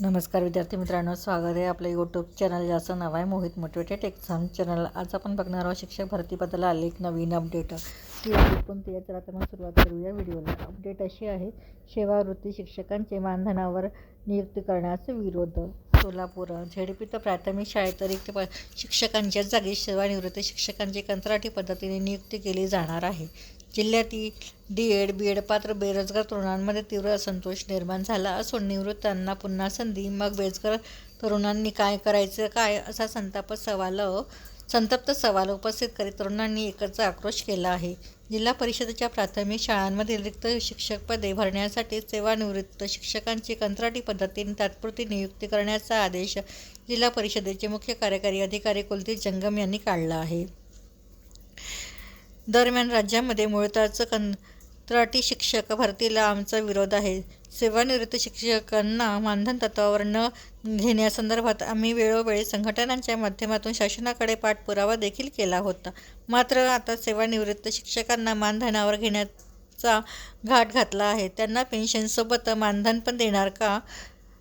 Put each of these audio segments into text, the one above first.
नमस्कार विद्यार्थी मित्रांनो स्वागत आहे आपल्या यूट्यूब चॅनल ज्याचं नाव आहे मोहित मोटिवेटेड एक्झाम चॅनल आज आपण बघणार आहोत शिक्षक भरतीबद्दल आले एक नवीन अपडेट ती अपडेट कोणती आहे? तर आता मग सुरुवात करूया व्हिडिओला अपडेट अशी आहे सेवावृत्ती शिक्षकांचे मानधनावर नियुक्ती करण्यास विरोध. सोलापूर झेडपीत प्राथमिक शाळेत रिक्त प शिक्षकांच्या जागी सेवानिवृत्त शिक्षकांची कंत्राटी पद्धतीने नियुक्ती केली जाणार आहे. जिल्ह्यातील डी एड बी एड पात्र बेरोजगार तरुणांमध्ये तीव्र असंतोष निर्माण झाला असून निवृत्तांना पुन्हा संधी मग बेरोजगार तरुणांनी काय करायचं काय असा संताप सवाल संतप्त सवाल उपस्थित करीत तरुणांनी एकच आक्रोश केला आहे. जिल्हा परिषदेच्या प्राथमिक शाळांमधील रिक्त शिक्षक पदे भरण्यासाठी सेवानिवृत्त शिक्षकांची कंत्राटी पद्धतीने तात्पुरती नियुक्ती करण्याचा आदेश जिल्हा परिषदेचे मुख्य कार्यकारी अधिकारी कुलदीप जंगम यांनी काढला आहे. दरम्यान राज्यामध्ये मुळताच कंत्राटी शिक्षक भरतीला आमचा विरोध आहे. सेवानिवृत्त शिक्षकांना मानधन तत्वावर न घेण्यासंदर्भात आम्ही वेळोवेळी संघटनांच्या माध्यमातून शासनाकडे पाठपुरावा देखील केला होता. मात्र आता सेवानिवृत्त शिक्षकांना मानधनावर घेण्याचा घाट घातला आहे. त्यांना पेन्शनसोबत मानधन पण देणार का?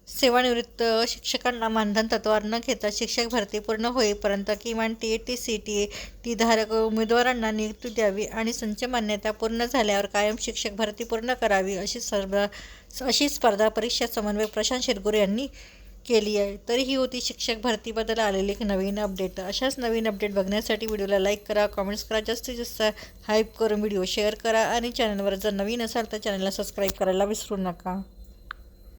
सेवानिवृत्त शिक्षकांना मानधन तत्वावर न घेता शिक्षक भरती पूर्ण होईपर्यंत किमान T A T C T A T धारक उमेदवारांना नियुक्ती द्यावी आणि संच मान्यता पूर्ण झाल्यावर कायम शिक्षक भरती पूर्ण करावी अशी स्पर्धा अशी स्पर्धा परीक्षा समन्वयक प्रशांत शिरगुरे यांनी केली आहे. तर ही होती शिक्षक भरतीबद्दल आलेली एक नवीन अपडेट. अशाच नवीन अपडेट बघण्यासाठी व्हिडिओला लाईक करा कमेंट्स करा जास्तीत जास्त हाईप करून व्हिडिओ शेअर करा आणि चॅनलवर जर नवीन असाल तर चॅनलला सबस्क्राईब करायला विसरू नका.